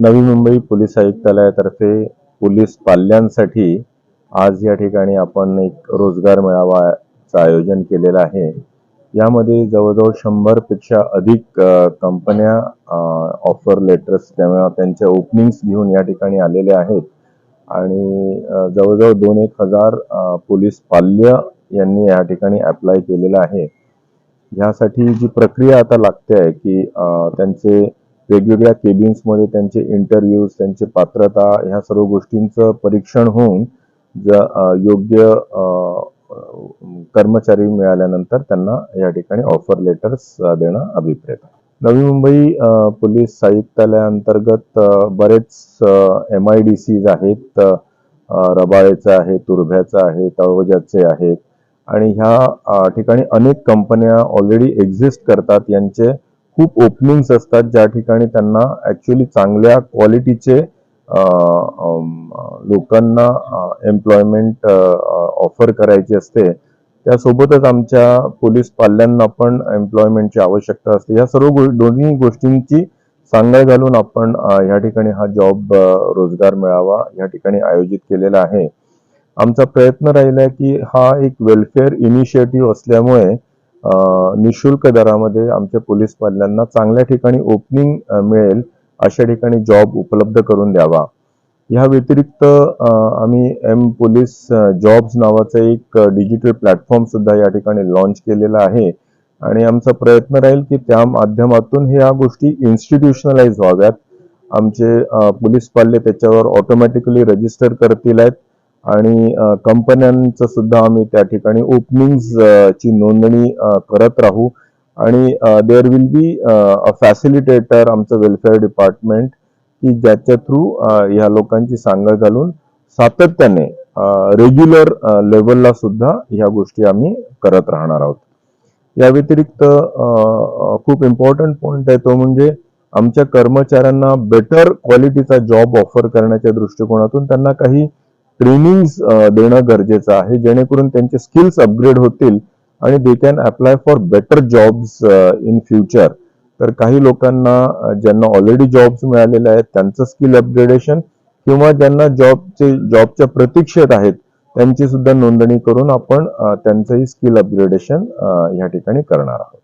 नवी मुंबई पोलीस आयुक्तालयातर्फे पोलीस पाल्यांसाठी आज या ठिकाणी आपण एक रोजगार मेळावाचं आयोजन केलेलं आहे. यामध्ये जवळजवळ शंभरपेक्षा अधिक कंपन्या ऑफर लेटर्स त्यामुळे त्यांच्या ओपनिंग्स घेऊन या ठिकाणी आलेल्या आहेत. आणि जवळजवळ दोन एक हजार पोलीस पाल्य यांनी या ठिकाणी अप्लाय केलेलं आहे. ह्यासाठी जी प्रक्रिया आता लागते आहे की त्यांचे वेगवेगळ्या केबिन्समध्ये त्यांचे इंटरव्ह्यूज त्यांचे पात्रता ह्या सर्व गोष्टींचं परीक्षण होऊन ज योग्य कर्मचारी मिळाल्यानंतर त्यांना या ठिकाणी ऑफर लेटर्स देणं अभिप्रेत नवी मुंबई पोलीस आयुक्तालयाअंतर्गत बरेच एम आय डी सीज आहेत रबाळेचं आहे तुर्भ्याचं आहे तळवजाचे आहेत. आणि ह्या ठिकाणी अनेक कंपन्या ऑलरेडी एक्झिस्ट करतात. यांचे खूप ओपनिंग्स असतात ज्या ठिकाणी त्यांना ऍक्च्युली चांगल्या क्वालिटीचे लोकांना एम्प्लॉयमेंट ऑफर करायची असते. त्यासोबतच आमच्या पोलीस पाल्यांना पण एम्प्लॉयमेंटची आवश्यकता असते. या सर्व गो- दोन्ही गोष्टींची सांगड घालून आपण या ठिकाणी हा जॉब रोजगार मिळावा या ठिकाणी आयोजित केलेला आहे. आमचा प्रयत्न राहिला की हा एक वेलफेअर इनिशिएटिव्ह असल्यामुळे निशुल्क दरामध्ये आमच्या पोलीस पाल्यांना चांगल्या ठिकाणी ओपनिंग मिळेल अशा ठिकाणी जॉब उपलब्ध करून द्यावा. ह्या व्यतिरिक्त आम्ही एम पोलीस जॉब्स नावाचं एक डिजिटल प्लॅटफॉर्म सुद्धा या ठिकाणी लॉन्च केलेला आहे. आणि आमचा प्रयत्न राहील की त्या माध्यमातून ह्या गोष्टी इन्स्टिट्यूशनलाइज व्हाव्यात. आमचे पोलीस पाल्य त्याच्यावर ऑटोमॅटिकली रजिस्टर करतील आहेत. आणि कंपन्यांचं सुद्धा आम्ही त्या ठिकाणी ओपनिंग्स ची नोंदणी करत राहू. आणि there will be a facilitator आमचं वेलफेअर डिपार्टमेंट की ज्याच्या थ्रू ह्या लोकांची सांगड घालून सातत्याने रेग्युलर लेवलला सुद्धा ह्या गोष्टी आम्ही करत राहणार आहोत. या व्यतिरिक्त खूप इम्पॉर्टंट पॉइंट आहे तो म्हणजे आमच्या कर्मचाऱ्यांना बेटर क्वालिटीचा जॉब ऑफर करण्याच्या दृष्टिकोनातून त्यांना काही ट्रेनिंग देणं गरजेचं आहे. जेणेकरून त्यांचे स्किल्स अपग्रेड होतील आणि they can apply for better jobs in future तर काही लोकांना ज्यांना ऑलरेडी जॉब्स मिळालेले आहेत त्यांचं स्किल अपग्रेडेशन किंवा ज्यांना जॉबचे जॉबच्या प्रतीक्षेत आहेत त्यांची सुद्धा नोंदणी करून आपण त्यांचंही स्किल अपग्रेडेशन या ठिकाणी करणार आहोत.